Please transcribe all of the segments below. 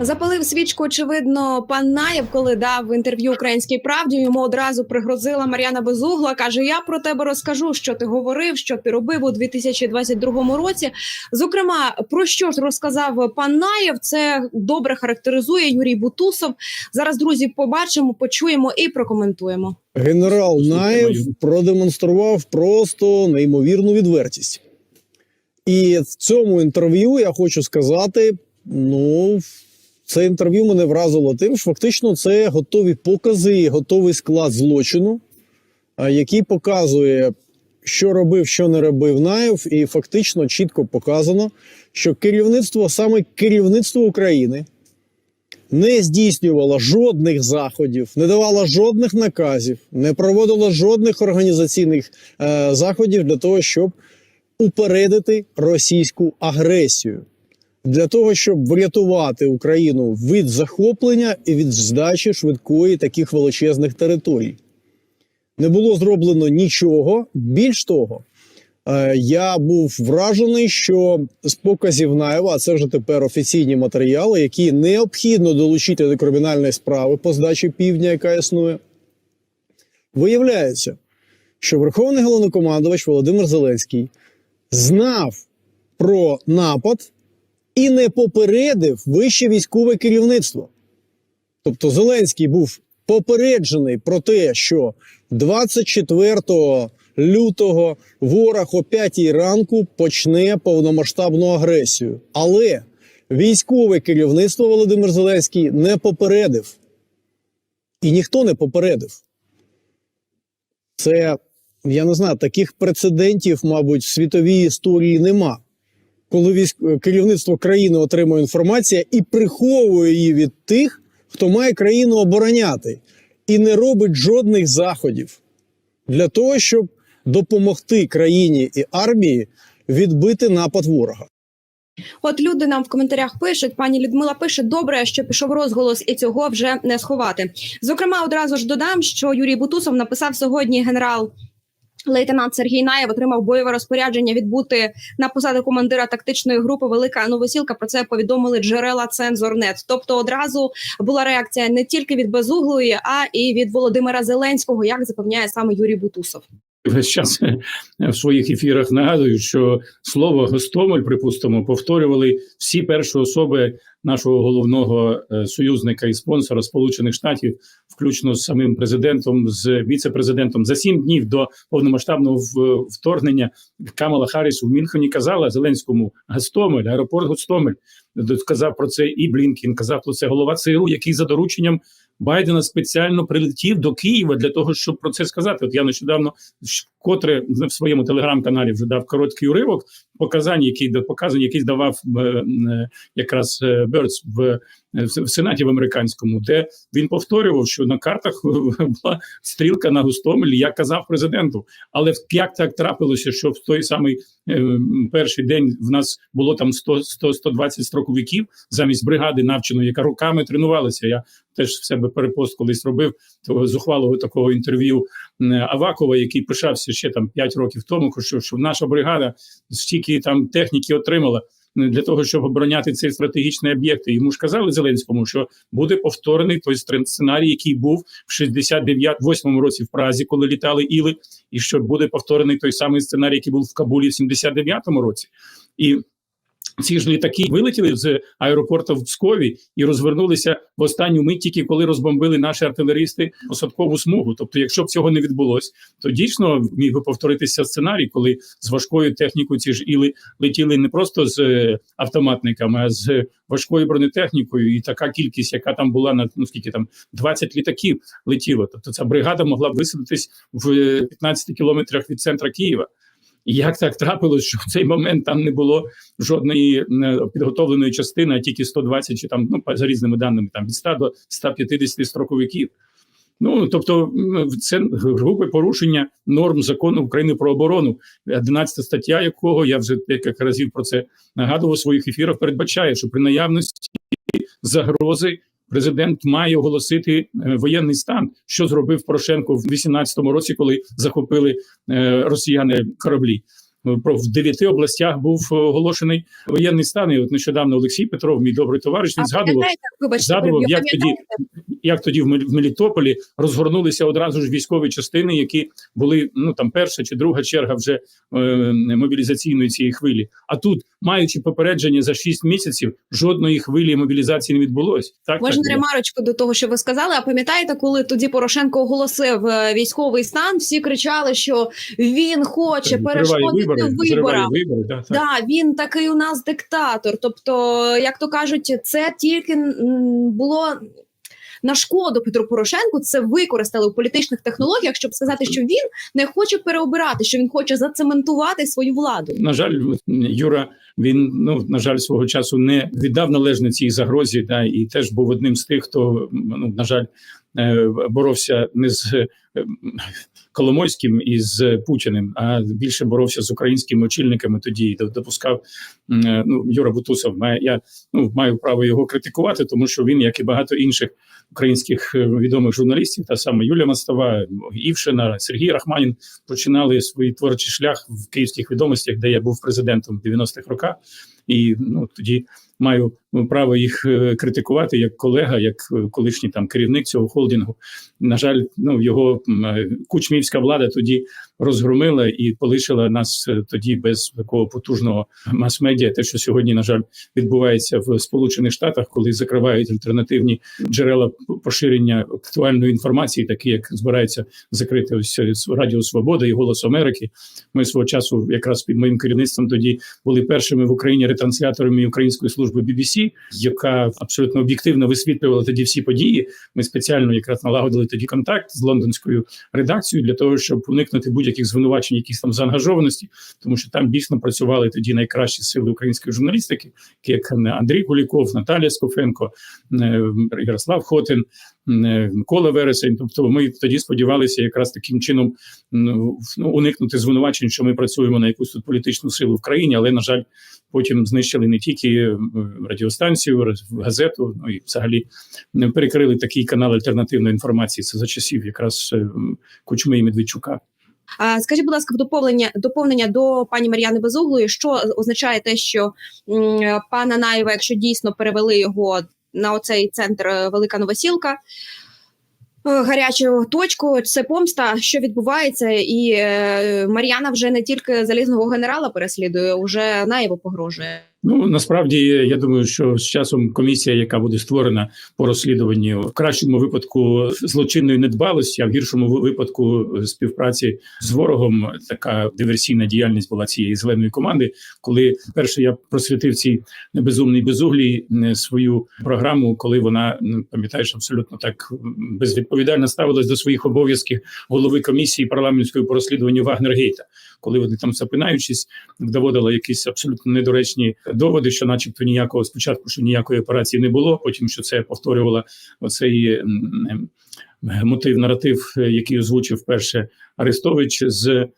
Запалив свічку, очевидно, пан Наєв, коли дав інтерв'ю українській правді. Йому одразу пригрозила Мар'яна Безугла. каже: Я про тебе розкажу, що ти говорив, що ти робив у 2022 році. Зокрема, про що ж розказав пан Наєв? Це добре характеризує Юрій Бутусов. Зараз друзі побачимо, почуємо і прокоментуємо. Генерал Наєв продемонстрував просто неймовірну відвертість. І в цьому інтерв'ю я хочу сказати: ну, це інтерв'ю мене вразило тим, що фактично це готові покази, готовий склад злочину, який показує, що робив, що не робив Наєв, і фактично чітко показано, що керівництво, саме керівництво України, не здійснювала жодних заходів, не давала жодних наказів, не проводила жодних організаційних е, заходів для того, щоб упередити російську агресію, для того, щоб врятувати Україну від захоплення і від здачі швидкої таких величезних територій. Не було зроблено нічого. Більш того, е, я був вражений, що з показів Наєва, а це вже тепер офіційні матеріали, які необхідно долучити до кримінальної справи по здачі півдня, яка існує, виявляється, що Верховний головнокомандувач Володимир Зеленський знав про напад і не попередив вище військове керівництво. Тобто Зеленський був попереджений про те, що 24 лютого ворог о 5 ранку почне повномасштабну агресію. Але військове керівництво Володимир Зеленський не попередив. І ніхто не попередив. Це, я не знаю, таких прецедентів, мабуть, в світовій історії нема. Коли військ... керівництво країни отримує інформацію і приховує її від тих, хто має країну обороняти, і не робить жодних заходів для того, щоб допомогти країні і армії відбити напад ворога. От люди нам в коментарях пишуть. Пані Людмила пише: добре, що пішов розголос, і цього вже не сховати. Зокрема, одразу ж додам, що Юрій Бутусов написав сьогодні генерал. Лейтенант Сергій Наєв отримав бойове розпорядження відбути на посаду командира тактичної групи Велика Новосілка. Про це повідомили джерела Цензорнет. Тобто, одразу була реакція не тільки від Безуглої, а і від Володимира Зеленського, як запевняє саме Юрій Бутусов. Весь час в своїх ефірах нагадую, що слово Гостомель, припустимо, повторювали всі перші особи нашого головного е, союзника і спонсора Сполучених Штатів, включно з самим президентом, з віце-президентом. За сім днів до повномасштабного вторгнення Камала Харріс у Мюнхені казала Зеленському Гостомель, аеропорт Гостомель. Сказав про це і Блінкін, казав про це голова ЦРУ, який за дорученням Байдена спеціально прилетів до Києва для того, щоб про це сказати. От я нещодавно котре в своєму телеграм-каналі вже дав короткий уривок показань, які показань, який давав е, е, якраз е, Берц в, в, в сенаті в американському, де він повторював, що на картах була стрілка на Гостомелі, як казав президенту. Але як так трапилося, що в той самий е, перший день в нас було там 100, 100 120 строковиків замість бригади навченої, яка роками тренувалася. Я теж в себе перепост колись робив того зухвалого такого інтерв'ю е, Авакова, який пишався ще там 5 років тому, що, що наша бригада стільки там техніки отримала е, для того, щоб обороняти цей стратегічний об'єкт. Йому ж казали Зеленському, що буде повторений той сценарій, який був в 69-8 році в Празі, коли літали іли, і що буде повторений той самий сценарій, який був в Кабулі в 79-му році. І ці ж літаки вилетіли з аеропорту в Пскові і розвернулися в останню мить, тільки коли розбомбили наші артилеристи посадкову смугу. Тобто, якщо б цього не відбулось, то дійсно міг би повторитися сценарій, коли з важкою технікою ці ж іли летіли не просто з е, автоматниками, а з важкою бронетехнікою. І така кількість, яка там була на ну скільки там 20 літаків летіло. Тобто ця бригада могла б висадитись в е, 15 кілометрах від центра Києва. Як так трапилось, що в цей момент там не було жодної е, підготовленої частини, а тільки 120 чи там, ну за різними даними, там від 100 до 150 строковиків. Ну тобто, це грубе порушення норм закону України про оборону, 11 стаття якого я вже декілька разів про це нагадував у своїх ефірах. Передбачає, що при наявності загрози президент має оголосити е, воєнний стан, що зробив Порошенко в 18-му році, коли захопили е, росіяни кораблі. Про в дев'яти областях був оголошений воєнний стан. І от нещодавно Олексій Петров, мій добрий товариш, він згадував, вибачте, згадував, як тоді як тоді в Мел- в Мелітополі розгорнулися одразу ж військові частини, які були ну там перша чи друга черга вже е, мобілізаційної цієї хвилі. А тут, маючи попередження за 6 місяців, жодної хвилі мобілізації не відбулось. Так Можна так, ремарочку до того, що ви сказали. А пам'ятаєте, коли тоді Порошенко оголосив е, військовий стан, всі кричали, що він хоче перешкодити зриває виборам. вибори. Да, так. Да, він такий у нас диктатор. Тобто, як то кажуть, це тільки було. На шкоду Петру Порошенку це використали в політичних технологіях, щоб сказати, що він не хоче переобирати, що він хоче зацементувати свою владу. На жаль, Юра він ну на жаль свого часу не віддав належне цій загрозі, да, і теж був одним з тих, хто ну на жаль боровся не з е, Коломойським і з Путіним, а більше боровся з українськими очільниками. Тоді допускав е, ну Юра Бутусов. Має я ну маю право його критикувати, тому що він, як і багато інших українських е, відомих журналістів, та саме Юлія Мостова, Івшина, Сергій Рахманін починали свій творчий шлях в київських відомостях, де я був президентом в 90-х роках, і ну тоді маю право їх е, критикувати як колега, як е, колишній там керівник цього холдингу. На жаль, ну його е, кучмівська влада тоді розгромила і полишила нас е, тоді без такого потужного мас-медіа. Те, що сьогодні, на жаль, відбувається в Сполучених Штатах, коли закривають альтернативні джерела поширення актуальної інформації, такі як збирається закрити ось е, Радіо Свобода і Голос Америки. Ми свого часу, якраз під моїм керівництвом, тоді були першими в Україні ретрансляторами української служби BBC, яка абсолютно об'єктивно висвітлювала тоді всі події. Ми спеціально якраз налагодили тоді контакт з лондонською редакцією для того, щоб уникнути будь-яких звинувачень, якісь там заангажованості, тому що там дійсно працювали тоді найкращі сили української журналістики, як Андрій Куліков, Наталія Скофенко, е, Ярослав Хотин. е, Микола Вересень, тобто ми тоді сподівалися якраз таким чином ну, ну, уникнути звинувачень, що ми працюємо на якусь тут політичну силу в країні, але на жаль, потім знищили не тільки е, радіостанцію, газету, ну і взагалі не перекрили такий канал альтернативної інформації. Це за часів якраз е, Кучми і Медведчука. Скажіть, будь ласка, в доповнення доповнення до пані Мар'яни Безуглої, що означає те, що пана Наєва, якщо дійсно перевели його на оцей центр е, Велика Новосілка. е, Гарячу точку це помста, що відбувається, і е, Мар'яна вже не тільки залізного генерала переслідує, уже Наєву погрожує. Ну насправді я думаю, що з часом комісія, яка буде створена по розслідуванню, в кращому випадку злочинної недбалості, а в гіршому випадку е, співпраці з ворогом, така диверсійна діяльність була цієї зеленої команди. Коли перше я просвітив цій безумній безуглій свою програму, коли вона ну, пам'ятаєш абсолютно так безвідповідально ставилась до своїх обов'язків голови комісії парламентської по розслідуванню Вагнергейта, коли вони там запинаючись доводила якісь абсолютно недоречні доводи, що, начебто, ніякого спочатку, що ніякої операції не було. Потім що це повторювала оцей мотив, наратив, який озвучив перше Арестович з.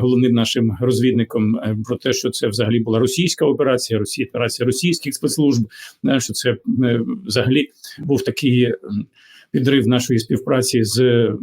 Головним нашим розвідником е, про те, що це взагалі була російська операція, Росія, операція російських спецслужб, е, що це е, взагалі був такий підрив нашої співпраці з е,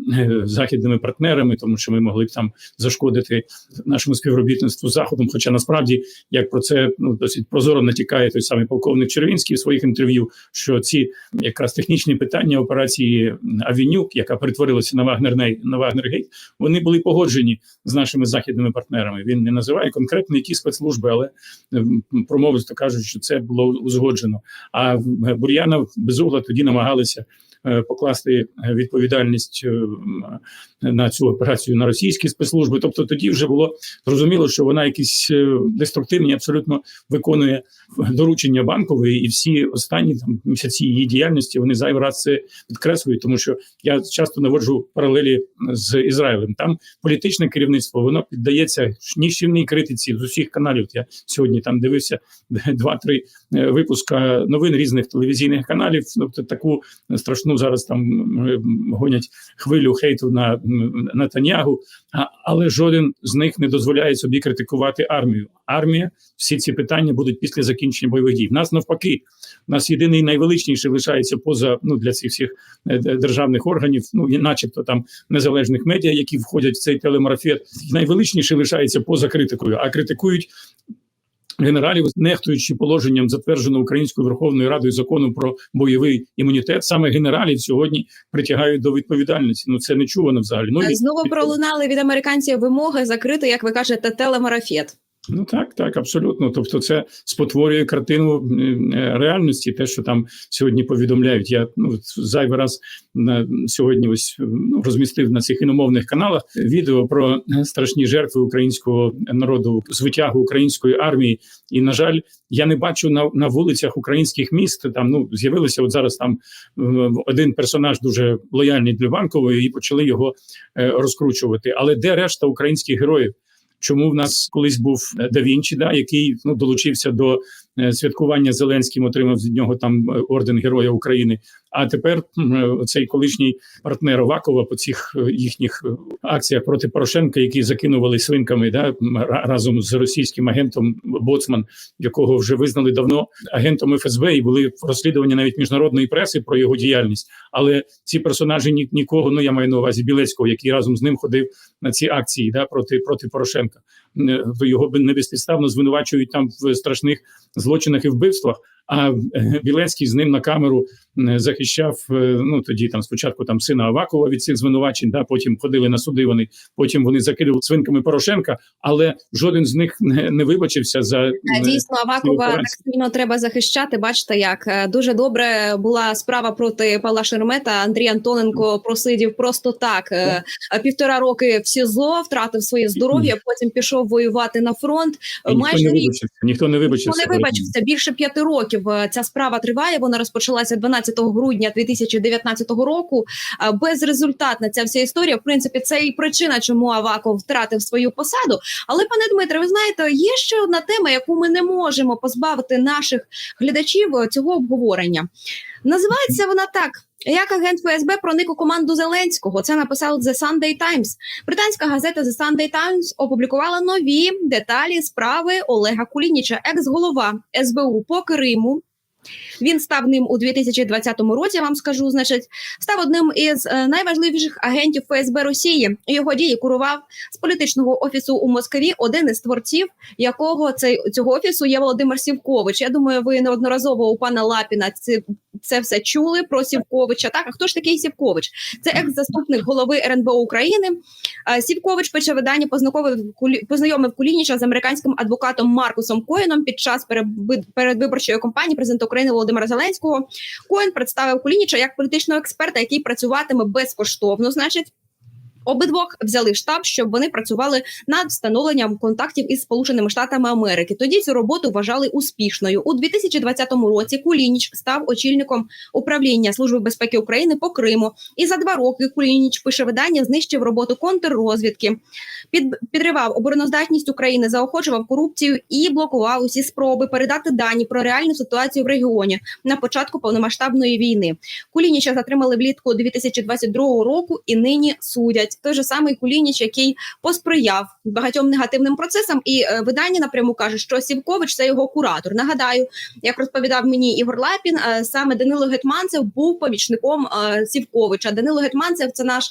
західними партнерами, тому що ми могли б там зашкодити нашому співробітництву з заходом. Хоча насправді, як про це ну досить прозоро натякає той самий полковник Червінський в своїх інтерв'ю, що ці якраз технічні питання операції Авінюк, яка перетворилася на Вагнерней на Вагнергейт, вони були погоджені з нашими західними партнерами. Він не називає конкретно які спецслужби, але ем, промовисто кажуть, що це було узгоджено. А в- Бур'яна безугла тоді намагалися е, покласти е, відповідальність е, на цю операцію на російські спецслужби. Тобто тоді вже було зрозуміло, що вона якісь е, деструктивні абсолютно виконує доручення банкової, і всі останні там місяці її діяльності вони зайвий раз це підкреслюють, тому що я часто наводжу паралелі з Ізраїлем. Там політичне керівництво воно піддається ніщівній критиці з усіх каналів. Я сьогодні там дивився два-три е, випуска новин різних телевізійних каналів. Тобто таку страшну ну зараз там гонять хвилю хейту на Натанягу, але жоден з них не дозволяє собі критикувати армію. Армія, всі ці питання будуть після закінчення бойових дій. В нас навпаки, в нас єдиний найвеличніший лишається поза ну для цих всіх е, державних органів, ну і начебто там незалежних медіа, які входять в цей телемарафет. Найвеличніший лишається поза критикою, а критикують. Генералів, нехтуючи положенням, затверджено Українською Верховною Радою закону про бойовий імунітет, саме генералів сьогодні притягають до відповідальності. Ну це не чувано взагалі. Ну і- Знову пролунали від американців вимоги закрити, як ви кажете, телемарафет. Ну так, так, абсолютно. Тобто, це спотворює картину е, реальності, те, що там сьогодні повідомляють. Я ну зайвий раз на сьогодні ось ну, розмістив на цих іномовних каналах відео про страшні жертви українського народу з витягу української армії. І на жаль, я не бачу на, на вулицях українських міст. Там ну з'явилися от зараз там е, один персонаж дуже лояльний для банкової, і почали його е, розкручувати. Але де решта українських героїв? Чому в нас колись був е, да Вінчі, да, який ну долучився до святкування Зеленським, отримав від нього там е, орден Героя України. А тепер е, цей колишній партнер Овакова по цих е, їхніх е, акціях проти Порошенка, які закинували свинками, да разом з російським агентом Боцман, якого вже визнали давно агентом ФСБ, і були розслідування навіть міжнародної преси про його діяльність. Але ці персонажі ні, нікого, ну я маю на увазі Білецького, який разом з ним ходив на ці акції да, проти, проти Порошенка. Е, Його не безпідставно звинувачують там в страшних злочинах і вбивствах. А е, Білецький з ним на камеру е, захищав. е, Ну тоді там спочатку там сина Авакова від цих звинувачень, да потім ходили на суди. Вони потім вони закидували свинками Порошенка, але жоден з них не, не вибачився за е, Дійсно, Авакова так сильно треба захищати. Бачите, як е, дуже добре була справа проти Павла Шеремета. Андрій Антоненко просидів просто так е, півтора роки в СІЗО, втратив своє здоров'я. Потім пішов воювати на фронт. і ніхто Майже не вибачився. Ніхто не вибачився. Ніхто не вибачився більше п'яти років. Е, Ця справа триває. Вона розпочалася 12 грудня 2019 року. Е, Безрезультатна ця вся історія. В принципі, це і причина, чому Аваков втратив свою посаду. Але, пане Дмитре, ви знаєте, є ще одна тема, яку ми не можемо позбавити наших глядачів е, цього обговорення. Називається вона так. Як агент ФСБ проник у команду Зеленського, це написав The Sunday Times. Британська газета The Sunday Times опублікувала нові деталі справи Олега Кулініча, екс-голова СБУ по Криму. Він став ним у 2020 році. Я вам скажу, значить, став одним із е, найважливіших агентів ФСБ Росії. Його дії курував з політичного офісу у Москві. Один із творців, якого цей цього офісу є Володимир Сівкович. Я думаю, ви неодноразово у пана Лапіна це, це все чули про Сівковича. Так, а хто ж такий Сівкович? Це екс-заступник голови РНБО України. Сівкович пише видання познайомив Кулі- Кулініча з американським адвокатом Маркусом Коїном під час передвиборчої кампанії президента України Володимира Зеленського. Коїн представив Кулініча як політичного експерта, який працюватиме безкоштовно. Значить. Обидвох взяли штаб, щоб вони працювали над встановленням контактів із Сполученими Штатами Америки. Тоді цю роботу вважали успішною. У 2020 році Кулініч став очільником управління Служби безпеки України по Криму. І за два роки Кулініч пише видання, знищив роботу контррозвідки, під, підривав обороноздатність України, заохочував корупцію і блокував усі спроби передати дані про реальну ситуацію в регіоні на початку повномасштабної війни. Кулініча затримали влітку 2022 року і нині судять. Той же самий Кулініч, який посприяв багатьом негативним процесам, і е, видання напряму каже, що Сівкович це його куратор. Нагадаю, як розповідав мені Ігор Лапін, е, саме Данило Гетманцев був помічником е, Сівковича. Данило Гетманцев це наш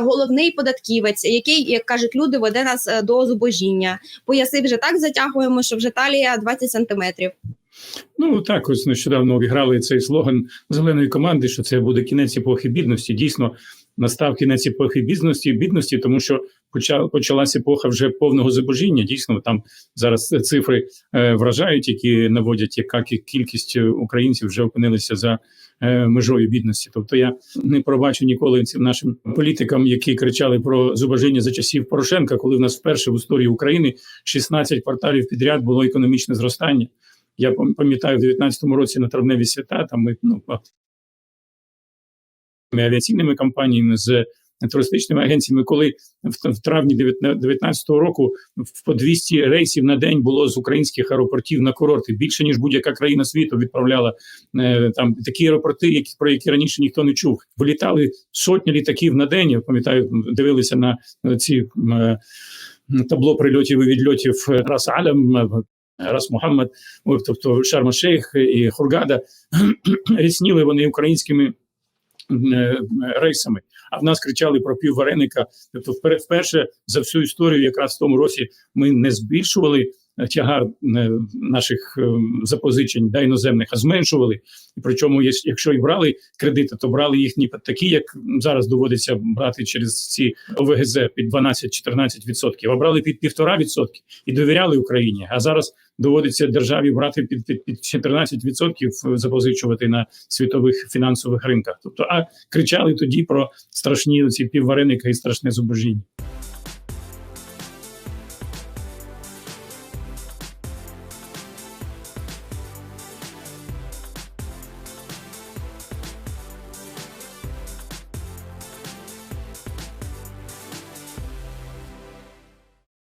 головний податківець, який, як кажуть люди, веде нас до зубожіння. Пояси вже так затягуємо, що вже талія 20 сантиметрів. Ну так, ось нещодавно обіграли цей слоган зеленої команди, що це буде кінець епохи бідності. Дійсно, настав кінець епохи бідності, бідності, тому що поча- почалася епоха вже повного зубожіння. Дійсно, там зараз цифри е, вражають, які наводять, яка кількість українців вже опинилися за е, межою бідності. Тобто я не пробачу ніколи цим нашим політикам, які кричали про зубожіння за часів Порошенка, коли в нас вперше в історії України 16 кварталів підряд було економічне зростання. Я пам- пам'ятаю, в 19-му році на травневі свята там ми ну, авіаційними компаніями з туристичними агенціями, коли в, травні 2019 року по 200 рейсів на день було з українських аеропортів на курорти більше ніж будь-яка країна світу відправляла е, там такі аеропорти, які про які раніше ніхто не чув. Вилітали сотні літаків на день. Я пам'ятаю, дивилися на ці е, табло прильотів і відльотів е, Рас Алям. Рас Мухаммад, о, тобто Шарма Шейх і Хургада, рісніли вони українськими рейсами. А в нас кричали про піввареника. Тобто, вперше за всю історію, якраз в тому році, ми не збільшували е, тягар е, наших е, запозичень да, іноземних, а зменшували. І причому, якщо і брали кредити, то брали їх не такі, як зараз доводиться брати через ці ОВГЗ під 12-14%, а брали під 1,5% і довіряли Україні. А зараз доводиться державі брати під, під, під 14% запозичувати на світових фінансових ринках. Тобто, а кричали тоді про страшні ці піввареника і страшне зубожіння.